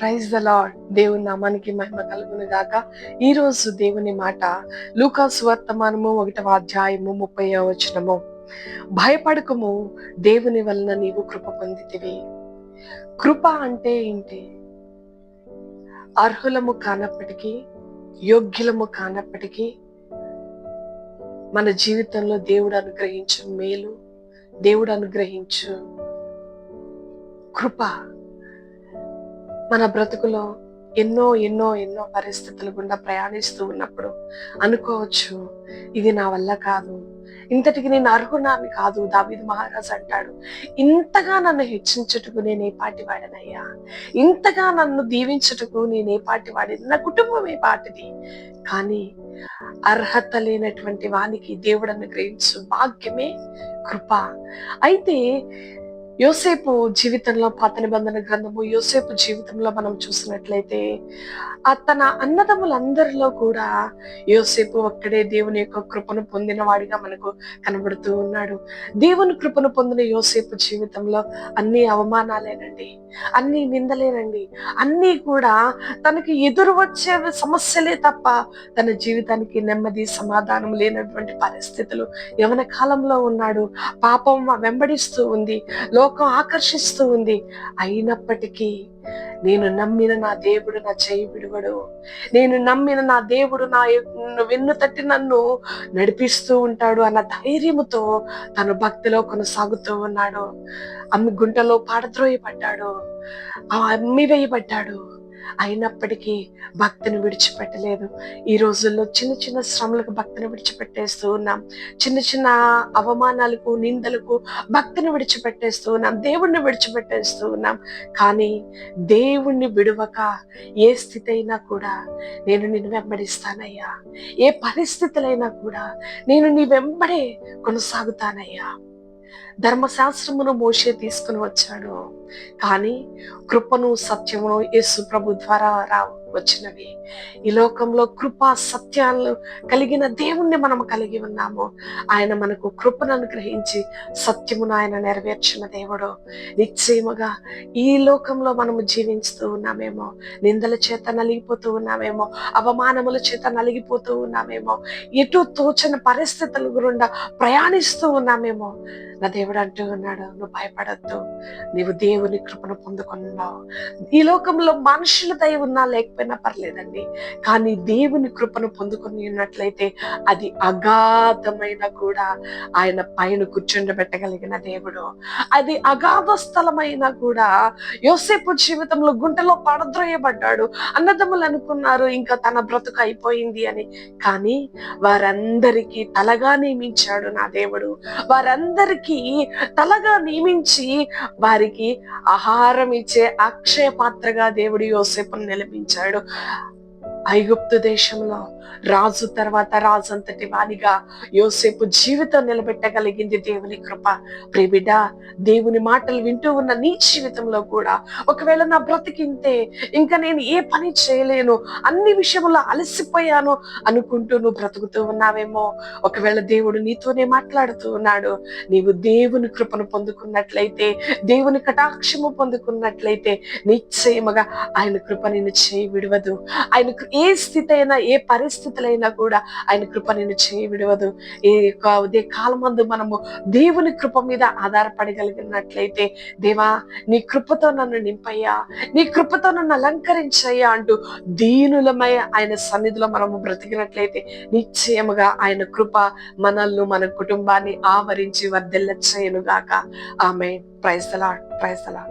Praise the lord దేవుని నామానికి మహిమ కలుగును గాక. ఈ రోజు దేవుని మాట లూకాసు వర్తమానము ఒకటవ అధ్యాయము ముప్పై వచనము. భయపడకము దేవుని వలన నీవు కృప పొందితివి. కృప అంటే ఏంటి? అర్హులము కానప్పటికీ యోగ్యులము కానప్పటికీ మన జీవితంలో దేవుడు అనుగ్రహించు మేలు దేవుడు అనుగ్రహించు కృప. మన బ్రతుకులో ఎన్నో ఎన్నో ఎన్నో పరిస్థితులు గుండా ప్రయాణిస్తూ ఉన్నప్పుడు అనుకోవచ్చు ఇది నా వల్ల కాదు. ఇంతటికి నేను అర్హునాన్ని కాదు దావిద్ మహారాజ్ అంటాడు. ఇంతగా నన్ను హెచ్చించుటకు నేను ఏ పాటి వాడనయ్యా? ఇంతగా నన్ను దీవించుటకు నేను ఏ పాటి నా కుటుంబం ఏ పాటిది? కానీ అర్హత లేనటువంటి వానికి దేవుడు అనుగ్రహించు భాగ్యమే కృప. అయితే యోసేపు జీవితంలో పాత నిబంధన గ్రంథము యోసేపు జీవితంలో మనం చూసినట్లయితే తన అన్నదమ్ములందరిలో కూడా యోసేపు ఒక్కడే దేవుని యొక్క కృపను పొందిన వాడిగా మనకు కనబడుతూ ఉన్నాడు. దేవుని కృపను పొందిన యోసేపు జీవితంలో అన్ని అవమానాలేనండి అన్ని నిందలేనండి అన్నీ కూడా తనకి ఎదురు వచ్చే సమస్యలే తప్ప తన జీవితానికి నెమ్మది సమాధానం లేనటువంటి పరిస్థితులు యవన కాలంలో ఉన్నాడు. పాపం వెంబడిస్తూ ఉంది. లోకం ఆకర్షిస్తూ ఉంది. అయినప్పటికీ నేను నమ్మిన నా దేవుడు నా చేయి విడువడు. నేను నమ్మిన నా దేవుడు నా వెన్ను తట్టి నన్ను నడిపిస్తూ ఉంటాడు అన్న ధైర్యముతో తన భక్తిలో కొనసాగుతూ ఉన్నాడు. అమ్మి గుంటలో పాడద్రోయబడ్డాడు. ఆ అమ్మి వేయబడ్డాడు. అయినప్పటికీ భక్తిని విడిచిపెట్టలేదు. ఈ రోజుల్లో చిన్న చిన్న శ్రమలకు భక్తిని విడిచిపెట్టేస్తూ ఉన్నాం. చిన్న చిన్న అవమానాలకు నిందలకు భక్తిని విడిచిపెట్టేస్తూ ఉన్నాం. దేవుణ్ణి విడిచిపెట్టేస్తూ ఉన్నాం. కానీ దేవుణ్ణి విడవక ఏ స్థితి అయినా కూడా నేను నిన్ను వెంబడిస్తానయ్యా. ఏ పరిస్థితులైనా కూడా నేను నీ వెంబడే కొనసాగుతానయ్యా. ధర్మశాస్త్రమును మోసే తీసుకుని వచ్చాడు. కానీ కృపను సత్యమును యేసు ప్రభు ద్వారా రావు వచ్చినవి. ఈ లోకంలో కృపా సత్యాలు కలిగిన దేవుణ్ణి మనం కలిగి ఉన్నాము. ఆయన మనకు కృపను అనుగ్రహించి సత్యమును ఆయన నెరవేర్చిన దేవుడు. నిశ్చయముగా ఈ లోకంలో మనము జీవించుతూ ఉన్నామేమో. నిందల చేత నలిగిపోతూ ఉన్నామేమో. అవమానముల చేత నలిగిపోతూ ఉన్నామేమో. ఎటు తోచని పరిస్థితుల గురుండా ప్రయాణిస్తూ ఉన్నామేమో. నా దేవుడు అంటూ ఉన్నాడు నువ్వు భయపడద్దు. నీవు దేవుని కృపను పొందుకున్నావు. ఈ లోకంలో మనుషుల దయ ఉన్నా లేకపోయినా పర్లేదండి. కానీ దేవుని కృపను పొందుకుని ఉన్నట్లయితే అది అగాధమైన కూడా ఆయన పైన కూర్చుండబెట్టగలిగిన దేవుడు. అది అగాధ స్థలమైన కూడా యోసేపు జీవితంలో గుంటలో పడద్రోయబడ్డాడు. అన్నదమ్ములు అనుకున్నారు ఇంకా తన బ్రతుకు అయిపోయింది అని. కానీ వారందరికీ తలగా నియమించాడు నా దేవుడు. వారందరికీ తలగా నియమించి వారికి ఆహారం ఇచ్చే అక్షయ పాత్రగా దేవుడు యోసేపును నిలిపించాడు febrero ఐగుప్తు దేశంలో రాజు తర్వాత రాజు అంతటి వానిగా యోసేపు జీవితం నిలబెట్టగలిగింది దేవుని కృప. ప్రేమిడ దేవుని మాటలు వింటూ ఉన్న నీ జీవితంలో కూడా ఒకవేళ నా బ్రతికింతే ఇంకా నేను ఏ పని చేయలేను అన్ని విషయంలో అలసిపోయాను అనుకుంటూ నువ్వు బ్రతుకుతూ ఉన్నావేమో. ఒకవేళ దేవుడు నీతోనే మాట్లాడుతూ ఉన్నాడు నీవు దేవుని కృపను పొందుకున్నట్లయితే దేవుని కటాక్షము పొందుకున్నట్లయితే నిశ్చయముగా ఆయన కృప నిన్ను చేయి విడవదు. ఆయన ఏ స్థితి అయినా ఏ పరిస్థితులైనా కూడా ఆయన కృప నిన్ను చేయి విడవదు ఏ ఉదయ కాలమందు మనము దేవుని కృప మీద ఆధారపడగలిగినట్లయితే దేవా నీ కృపతో నన్ను నింపయ్యా నీ కృపతో నన్ను అలంకరించయ్యా అంటూ దీనులమై ఆయన సన్నిధిలో మనము బ్రతికినట్లయితే నిశ్చయముగా ఆయన కృప మనల్ని మన కుటుంబాన్ని ఆవరించి వర్ధిల్ల చేయనుగాక ఆమె ప్రైస్తలా ప్రైస్తలా